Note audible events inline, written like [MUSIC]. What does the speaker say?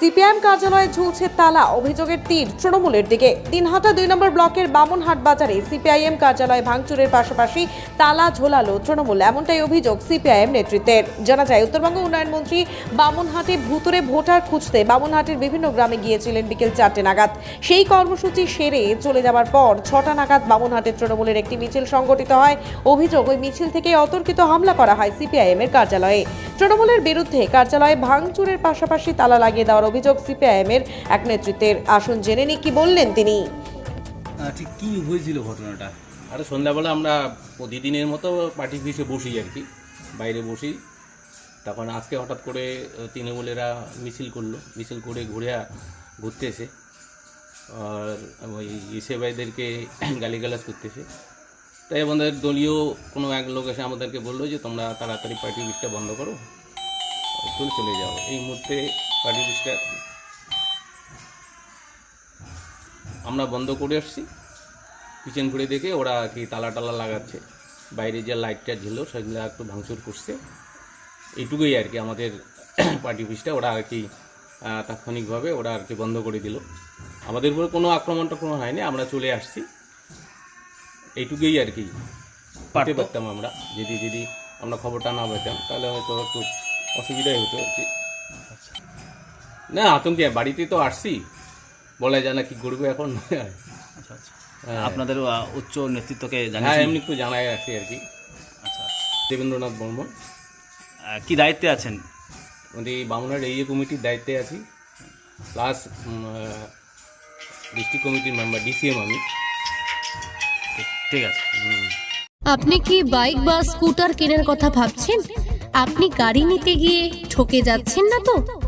CPIM কার্যালয়ে ঝুলছে তালা, অভিযোগের তীর তৃণমূলের দিকে। দিনহাটা দুই নম্বর ব্লকের বামনহাট বাজারে সিপিআইএম কার্যালয়ে ভাঙচুরের পাশাপাশি তালা ঝোলালো তৃণমূল, এমনটাই অভিযোগ সিপিআইএম নেতৃত্বের। জানা যায়, উত্তরবঙ্গ উন্নয়ন মন্ত্রী বামনহাটে ভুতুরে ভোটার খুঁজতে বামনহাটের বিভিন্ন গ্রামে গিয়েছিলেন বিকেল চারটে নাগাদ। সেই কর্মসূচি সেরে চলে যাওয়ার পর ছটা নাগাদ বামনহাটের তৃণমূলের একটি মিছিল সংগঠিত হয়। অভিযোগ, ওই মিছিল থেকে অতর্কিত হামলা করা হয় সিপিআইএম এর কার্যালয়ে। তৃণমূলের বিরুদ্ধে কার্যালয়ে ভাঙচুরের পাশাপাশি তালা লাগিয়ে দেওয়ার অভিযোগ সিপিআইএম এর এক নেতৃত্বের। আসন জেনে নি কি বললেন তিনি। ঠিক কী হয়েছিল ঘটনাটা? আরে সন্ধ্যাবেলা আমরা প্রতিদিনের মতো পার্টি অফিসে বসি আর কি বাইরে বসি। তখন আজকে হঠাৎ করে তৃণমূলেরা মিছিল করল। মিছিল করে ঘুরে ঘুরতে এসে আর ওই ইসে ভাইদেরকে [COUGHS] গালিগালাজ করতেছে তাই আমাদের দলীয় কোনো এক লোক এসে আমাদেরকে বলল যে তোমরা তাড়াতাড়ি পার্টি অফিসটা বন্ধ করো চলে চলে যাও। এই মুহূর্তে পার্টি অফিসটা আমরা বন্ধ করে আসছি। কিচেন ঘুরে দেখে ওরা আর কি তালা টালা লাগাচ্ছে। বাইরে যে লাইটটা ছিল সেগুলো একটু ভাঙচুর করছে। এইটুকুই আর কি আমাদের [CLEARS THROAT] পার্টি অফিসটা ওরা আর কি তাৎক্ষণিকভাবে ওরা আর কি বন্ধ করে দিল। আমাদের উপরে কোনো আক্রমণ টাক্রমণ হয়নি আমরা চলে আসছি। এইটুকুই আর কি পারতে। পারতাম আমরা। যদি যদি আমরা খবরটা না পেতাম তাহলে হয়তো একটু অসুবিধাই হতো আর কি। না আতঙ্কে বাড়িতে তো আসছি। বলা যায় না কি করব এখন? আচ্ছা আচ্ছা। হ্যাঁ। আপনাদের উচ্চ নেতৃত্বকে হ্যাঁ এমনি একটু জানাই রাখছি আর কি। আচ্ছা। দেবেন্দ্রনাথ বর্মন। কি দায়িত্বে আছেন? আমাদের এই বামুনার এই কমিটির দায়িত্বে আছি। প্লাস ডিস্ট্রিক্ট কমিটির মেম্বার ডিসিএম আমি। ঠিক- ঠিক আছে আপনি কি বাইক বা স্কুটার কেনার কথা ভাবছেন? আপনি গাড়ি নিতে গিয়ে ঠকে যাচ্ছেন না তো?